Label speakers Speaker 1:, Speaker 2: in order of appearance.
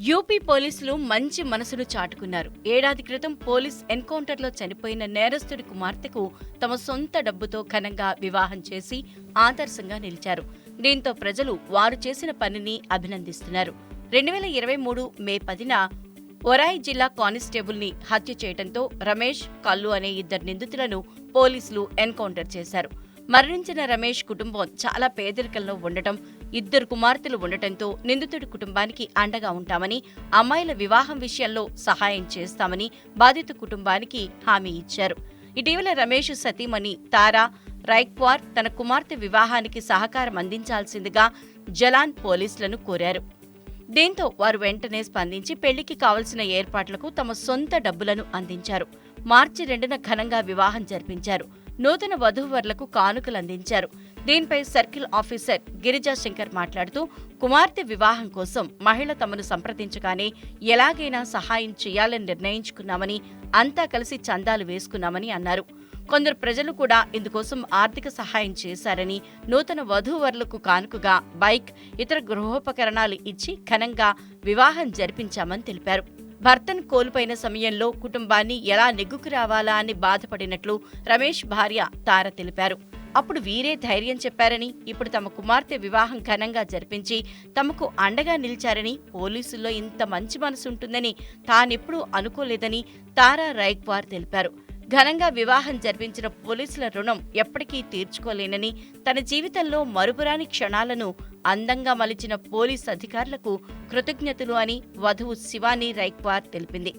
Speaker 1: UP పోలీసులు మంచి మనసును చాటుకున్నారు. ఏడాది క్రితం పోలీస్ ఎన్కౌంటర్లో చనిపోయిన నేరస్తుడి కుమార్తెకు తమ సొంత డబ్బుతో ఘనంగా వివాహం చేసి ఆదర్శంగా నిలిచారు. దీంతో ప్రజలు వారు చేసిన పనిని అభినందిస్తున్నారు. రెండు వేల ఇరవై మూడు మే పదిన ఒరాయ్ జిల్లా కానిస్టేబుల్ని హత్య చేయడంతో రమేష్ కల్లు అనే ఇద్దరు నిందితులను పోలీసులు ఎన్కౌంటర్ చేశారు. మరణించిన రమేష్ కుటుంబం చాలా పేదరికంలో ఉండటం ఇద్దరు కుమార్తెలు ఉండటంతో నిందితుడి కుటుంబానికి అండగా ఉంటామని అమ్మాయిల వివాహం విషయంలో సహాయం చేస్తామని బాధిత కుటుంబానికి హామీ ఇచ్చారు. ఇటీవల రమేష్ సతీమణి తారా రైక్వార్ తన కుమార్తె వివాహానికి సహకారం అందించాల్సిందిగా జలాన్ పోలీసులను కోరారు. దీంతో వారు వెంటనే స్పందించి పెళ్ళికి కావలసిన ఏర్పాట్లకు తమ సొంత డబ్బులను అందించారు. మార్చి రెండున ఘనంగా వివాహం జరిపించారు. నూతన వధూవరులకు కానుకలు అందించారు దీనిపై సర్కిల్ ఆఫీసర్ గిరిజా శంకర్ మాట్లాడుతూ కుమార్తె వివాహం కోసం మహిళ తమను సంప్రదించగానే ఎలాగైనా సహాయం చేయాలని నిర్ణయించుకున్నామని అంతా కలిసి చందాలు వేసుకున్నామని అన్నారు. కొందరు ప్రజలు కూడా ఇందుకోసం ఆర్థిక సహాయం చేశారని నూతన వధూవరులకు కానుకగా బైక్ ఇతర గృహోపకరణాలు ఇచ్చి ఘనంగా వివాహం జరిపించామని తెలిపారు. భర్తను కోల్పోయిన సమయంలో కుటుంబాన్ని ఎలా నెగ్గుకు రావాలా అని బాధపడినట్లు రమేష్ భార్య తార తెలిపారు. అప్పుడు వీరే ధైర్యం చెప్పారని ఇప్పుడు తమ కుమార్తె వివాహం ఘనంగా జరిపించి తమకు అండగా నిలిచారని పోలీసుల్లో ఇంత మంచి మనసు ఉంటుందని తానెప్పుడూ అనుకోలేదని తారా రైక్వార్ తెలిపారు. ఘనంగా వివాహం జరిపించిన పోలీసుల రుణం ఎప్పటికీ తీర్చుకోలేనని తన జీవితంలో మరుపురాని క్షణాలను అందంగా మలిచిన పోలీస్ అధికారులకు కృతజ్ఞతలు అని వధువు శివాని రైక్వార్ తెలిపింది.